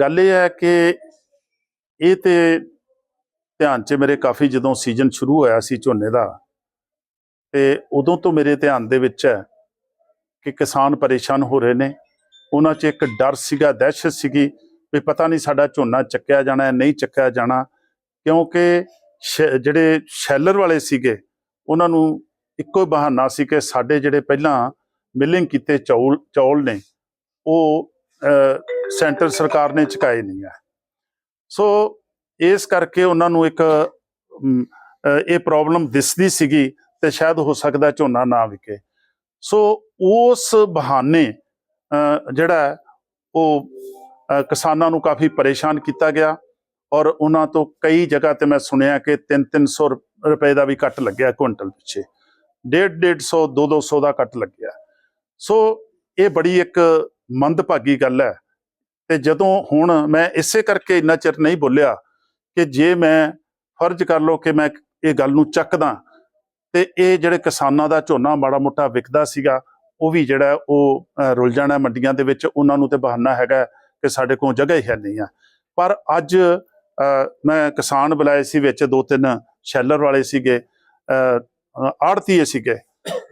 ਗੱਲ ਇਹ ਹੈ ਕਿ ਇਹ ਤੇ ਧਿਆਨ 'ਚ ਮੇਰੇ ਕਾਫੀ ਜਦੋਂ ਸੀਜ਼ਨ ਸ਼ੁਰੂ ਹੋਇਆ ਸੀ ਝੋਨੇ ਦਾ, ਤੇ ਉਦੋਂ ਤੋਂ ਮੇਰੇ ਧਿਆਨ ਦੇ ਵਿੱਚ ਹੈ ਕਿ ਕਿਸਾਨ ਪਰੇਸ਼ਾਨ ਹੋ ਰਹੇ ਨੇ। ਉਹਨਾਂ 'ਚ ਇੱਕ ਡਰ ਸੀਗਾ, ਦਹਿਸ਼ਤ ਸੀਗੀ ਵੀ ਪਤਾ ਨਹੀਂ ਸਾਡਾ ਝੋਨਾ ਚੱਕਿਆ ਜਾਣਾ ਨਹੀਂ ਚੱਕਿਆ ਜਾਣਾ, ਕਿਉਂਕਿ ਸ਼- ਜਿਹੜੇ ਸ਼ੈਲਰ ਵਾਲੇ ਸੀਗੇ, ਉਹਨਾਂ ਨੂੰ ਇੱਕੋ ਹੀ ਬਹਾਨਾ ਸੀ ਕਿ ਸਾਡੇ ਜਿਹੜੇ ਪਹਿਲਾਂ ਮਿਲਿੰਗ ਕੀਤੇ ਚੌਲ ਚੌਲ ਨੇ, ਉਹ ਸੈਂਟਰ ਸਰਕਾਰ ਨੇ ਚੁਕਾਏ ਨਹੀਂ ਹੈ। ਸੋ, ਇਸ ਕਰਕੇ ਉਹਨਾਂ ਨੂੰ ਇੱਕ ਇਹ ਪ੍ਰੋਬਲਮ ਦਿਸਦੀ ਸੀਗੀ ਤੇ ਸ਼ਾਇਦ ਹੋ ਸਕਦਾ ਝੋਨਾ ਨਾ ਵਿਕੇ। ਸੋ, ਉਸ ਬਹਾਨੇ ਜਿਹੜਾ ਉਹ ਕਿਸਾਨਾਂ ਨੂੰ ਕਾਫੀ ਪਰੇਸ਼ਾਨ ਕੀਤਾ ਗਿਆ ਔਰ ਉਹਨਾਂ ਤੋਂ ਕਈ ਜਗ੍ਹਾ ਤੇ ਮੈਂ ਸੁਣਿਆ ਕਿ 3-300 ਰੁਪਏ ਦਾ ਵੀ ਕੱਟ ਲੱਗਿਆ ਕੁਇੰਟਲ ਪਿੱਛੇ। 1.5 2 200 ਦਾ ਕੱਟ ਲੱਗਿਆ। ਸੋ, ਇਹ ਬੜੀ ਇੱਕ ਮੰਦਭਾਗੀ ਗੱਲ ਹੈ। ਤੇ ਜਦੋਂ ਹੁਣ ਮੈਂ ਇਸੇ ਕਰਕੇ ਇੰਨਾ ਚਿਰ ਨਹੀਂ ਬੋਲਿਆ ਕਿ ਜੇ ਮੈਂ ਫਰਜ਼ ਕਰ ਲਓ ਕਿ ਮੈਂ ਇਹ ਗੱਲ ਨੂੰ ਚੱਕਦਾ ਤੇ ਇਹ ਜਿਹੜੇ ਕਿਸਾਨਾਂ ਦਾ ਝੋਨਾ ਮਾੜਾ ਮੋਟਾ ਵਿਕਦਾ ਸੀਗਾ, ਉਹ ਵੀ ਜਿਹੜਾ ਉਹ ਰੁਲ ਜਾਣਾ ਮੰਡੀਆਂ ਦੇ ਵਿੱਚ ਉਹਨਾਂ ਨੂੰ ਤੇ ਬਹਾਨਾ ਹੈਗਾ ਕਿ ਸਾਡੇ ਕੋਲ ਜਗ੍ਹਾ ਹੀ ਹੈ ਨਹੀਂ ਆ। ਪਰ ਅੱਜ ਮੈਂ ਕਿਸਾਨ ਬੁਲਾਏ ਸੀ ਵਿੱਚ ਦੋ ਤਿੰਨ ਸ਼ੈਲਰ ਵਾਲੇ ਸੀਗੇ ਆੜਤੀਏ ਸੀਗੇ।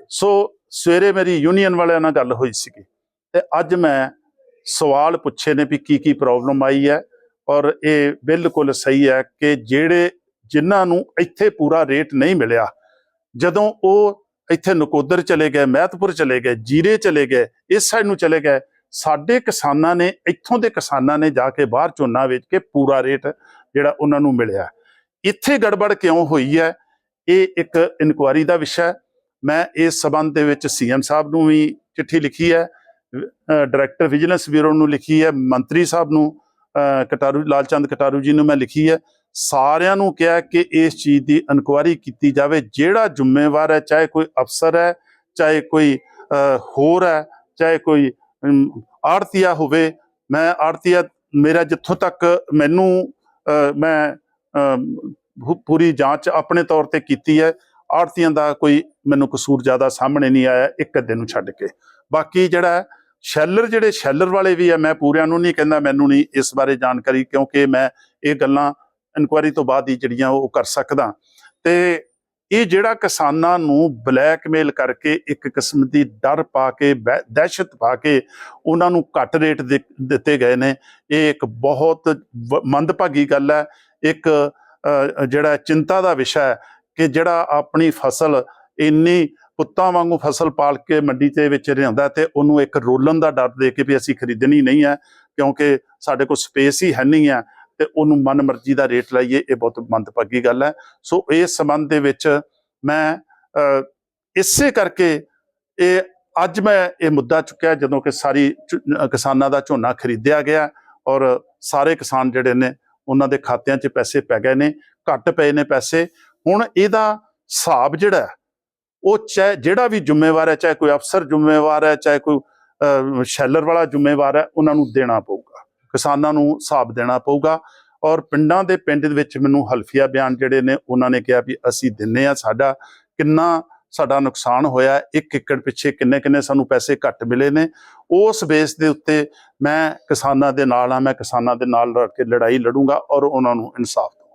ਸੋ ਸਵੇਰੇ ਮੇਰੀ ਯੂਨੀਅਨ ਵਾਲਿਆਂ ਨਾਲ ਗੱਲ ਹੋਈ ਸੀਗੀ। ਤੇ ਅੱਜ ਮੈਂ ਸਵਾਲ ਪੁੱਛੇ ਨੇ ਵੀ ਕੀ ਕੀ ਪ੍ਰੋਬਲਮ ਆਈ ਹੈ ਔਰ ਇਹ ਬਿਲਕੁਲ ਸਹੀ ਹੈ ਕਿ ਜਿਹੜੇ ਜਿਨ੍ਹਾਂ ਨੂੰ ਇੱਥੇ ਪੂਰਾ ਰੇਟ ਨਹੀਂ ਮਿਲਿਆ, ਜਦੋਂ ਉਹ ਇੱਥੇ ਨਕੋਦਰ ਚਲੇ ਗਏ, ਮਹਿਤਪੁਰ ਚਲੇ ਗਏ, ਜੀਰੇ ਚਲੇ ਗਏ, ਇਸ ਸਾਈਡ ਨੂੰ ਚਲੇ ਗਏ, ਸਾਡੇ ਕਿਸਾਨਾਂ ਨੇ, ਇੱਥੋਂ ਦੇ ਕਿਸਾਨਾਂ ਨੇ ਜਾ ਕੇ ਬਾਹਰ ਝੋਨਾ ਵੇਚ ਕੇ ਪੂਰਾ ਰੇਟ ਜਿਹੜਾ ਉਹਨਾਂ ਨੂੰ ਮਿਲਿਆ। ਇੱਥੇ ਗੜਬੜ ਕਿਉਂ ਹੋਈ ਹੈ? ਇਹ ਇੱਕ ਇਨਕੁਆਰੀ ਦਾ ਵਿਸ਼ਾ ਹੈ। ਮੈਂ ਇਸ ਸਬੰਧ ਦੇ ਵਿੱਚ ਸੀਐਮ ਸਾਹਿਬ ਨੂੰ ਵੀ ਚਿੱਠੀ ਲਿਖੀ ਹੈ। ਡਾਇਰੈਕਟਰ ਵਿਜੀਲੈਂਸ ਬਿਊਰੋ ਨੂੰ ਲਿਖੀ ਹੈ ਮੰਤਰੀ ਸਾਹਿਬ ਨੂੰ ਅ, ਕਟਾਰੂ ਲਾਲਚੰਦ ਕਟਾਰੂ ਜੀ ਨੂੰ ਮੈਂ ਲਿਖੀ ਹੈ। ਸਾਰਿਆਂ ਨੂੰ ਕਿਹਾ ਕਿ ਇਸ ਚੀਜ਼ ਦੀ ਇਨਕੁਆਇਰੀ ਕੀਤੀ ਜਾਵੇ। ਜਿਹੜਾ ਜ਼ਿੰਮੇਵਾਰ ਹੈ ਚਾਹੇ ਕੋਈ ਅਫਸਰ ਹੈ ਚਾਹੇ ਕੋਈ ਹੋਰ ਹੈ ਚਾਹੇ ਕੋਈ ਆੜਤੀਆ ਹੋਵੇ ਮੈਂ ਆੜਤੀਆ ਮੇਰਾ ਜਿੱਥੋਂ ਤੱਕ ਮੈਨੂੰ ਮੈਂ ਪੂਰੀ ਜਾਂਚ ਆਪਣੇ ਤੌਰ ਤੇ ਕੀਤੀ ਹੈ। ਆੜਤੀਆਂ ਦਾ ਕੋਈ ਮੈਨੂੰ ਕਸੂਰ ਜ਼ਿਆਦਾ ਸਾਹਮਣੇ ਨਹੀਂ ਆਇਆ ਇੱਕ ਅੱਧੇ ਨੂੰ ਛੱਡ ਕੇ। ਬਾਕੀ ਜਿਹੜਾ ਸ਼ੈਲਰ ਜਿਹੜੇ ਸ਼ੈਲਰ ਵਾਲੇ ਵੀ ਆ, ਮੈਂ ਪੂਰਿਆਂ ਨੂੰ ਨਹੀਂ ਕਹਿੰਦਾ, ਮੈਨੂੰ ਨਹੀਂ ਇਸ ਬਾਰੇ ਜਾਣਕਾਰੀ, ਕਿਉਂਕਿ ਮੈਂ ਇਹ ਗੱਲਾਂ ਇਨਕੁਆਇਰੀ ਤੋਂ ਬਾਅਦ ਹੀ ਜਿਹੜੀਆਂ ਉਹ ਕਰ ਸਕਦਾ। ਤੇ ਇਹ ਜਿਹੜਾ ਕਿਸਾਨਾਂ ਨੂੰ ਬਲੈਕਮੇਲ ਕਰਕੇ ਇੱਕ ਕਿਸਮ ਦੀ ਡਰ ਪਾ ਕੇ ਬਹਿ- ਦਹਿਸ਼ਤ ਪਾ ਕੇ ਉਹਨਾਂ ਨੂੰ ਘੱਟ ਰੇਟ ਦੇ- ਦਿੱਤੇ ਗਏ ਨੇ, ਇਹ ਇੱਕ ਬਹੁਤ ਵ- ਮੰਦਭਾਗੀ ਗੱਲ ਹੈ। ਇੱਕ ਜਿਹੜਾ ਚਿੰਤਾ ਦਾ ਵਿਸ਼ਾ ਹੈ ਕਿ ਜਿਹੜਾ ਆਪਣੀ ਫਸਲ ਇੰਨੀ ਪੁੱਤਾਂ ਵਾਂਗੂ ਫਸਲ ਪਾਲ ਕੇ ਮੰਡੀ ਦੇ ਵਿੱਚ ਲਿਆਉਂਦਾ ਤੇ ਉਹਨੂੰ ਇੱਕ ਰੋਲਣ ਦਾ ਡਰ ਦੇ ਕੇ ਵੀ ਅਸੀਂ ਖਰੀਦਣੀ ਨਹੀਂ ਹੈ, ਕਿਉਂਕਿ ਸਾਡੇ ਕੋਲ ਸਪੇਸ ਹੀ ਹੈ ਨਹੀਂ ਹੈ ਤੇ ਉਹਨੂੰ ਮਨ ਮਰਜ਼ੀ ਦਾ ਰੇਟ ਲਾਈਏ, ਇਹ ਬਹੁਤ ਮੰਦਭਾਗੀ ਗੱਲ ਹੈ। ਸੋ ਇਸ ਸੰਬੰਧ ਦੇ ਵਿੱਚ ਮੈਂ ਇਸੇ ਕਰਕੇ ਇਹ ਅੱਜ ਮੈਂ ਇਹ ਮੁੱਦਾ ਚੁੱਕਿਆ ਜਦੋਂ ਕਿ ਸਾਰੀ ਕਿਸਾਨਾਂ ਦਾ ਝੋਨਾ ਖਰੀਦਿਆ ਗਿਆ ਔਰ ਸਾਰੇ ਕਿਸਾਨ ਜਿਹੜੇ ਨੇ ਉਹਨਾਂ ਦੇ ਖਾਤਿਆਂ 'ਚ ਪੈਸੇ ਪੈ ਗਏ ਨੇ, ਘੱਟ ਪਏ ਨੇ ਪੈਸੇ। ਹੁਣ ਇਹਦਾ ਹਿਸਾਬ ਜਿਹੜਾ ਉਹ ਚਾਹੇ ਜਿਹੜਾ ਵੀ ਜ਼ਿੰਮੇਵਾਰ ਹੈ, ਚਾਹੇ ਕੋਈ ਅਫਸਰ ਜ਼ਿੰਮੇਵਾਰ ਹੈ, ਚਾਹੇ ਕੋਈ ਸ਼ੈਲਰ ਵਾਲਾ ਜ਼ਿੰਮੇਵਾਰ ਹੈ, ਉਹਨਾਂ ਨੂੰ ਦੇਣਾ ਪਊਗਾ। ਕਿਸਾਨਾਂ ਨੂੰ ਹਿਸਾਬ ਦੇਣਾ ਪਊਗਾ ਔਰ ਪਿੰਡਾਂ ਦੇ ਪਿੰਡ ਦੇ ਵਿੱਚ ਮੈਨੂੰ ਹਲਫੀਆ ਬਿਆਨ ਜਿਹੜੇ ਨੇ, ਉਹਨਾਂ ਨੇ ਕਿਹਾ ਵੀ ਅਸੀਂ ਦਿੰਨੇ ਆ ਸਾਡਾ। ਕਿੰਨਾ ਸਾਡਾ ਨੁਕਸਾਨ ਹੋਇਆ, ਇੱਕ ਏਕੜ ਪਿੱਛੇ ਕਿੰਨੇ ਕਿੰਨੇ ਸਾਨੂੰ ਪੈਸੇ ਘੱਟ ਮਿਲੇ ਨੇ। ਉਸ ਬੇਸ ਦੇ ਉੱਤੇ ਮੈਂ ਕਿਸਾਨਾਂ ਦੇ ਨਾਲ ਆ, ਮੈਂ ਕਿਸਾਨਾਂ ਦੇ ਨਾਲ ਰਲ ਕੇ ਲੜਾਈ ਲੜੂੰਗਾ ਔਰ ਉਹਨਾਂ ਨੂੰ ਇਨਸਾਫ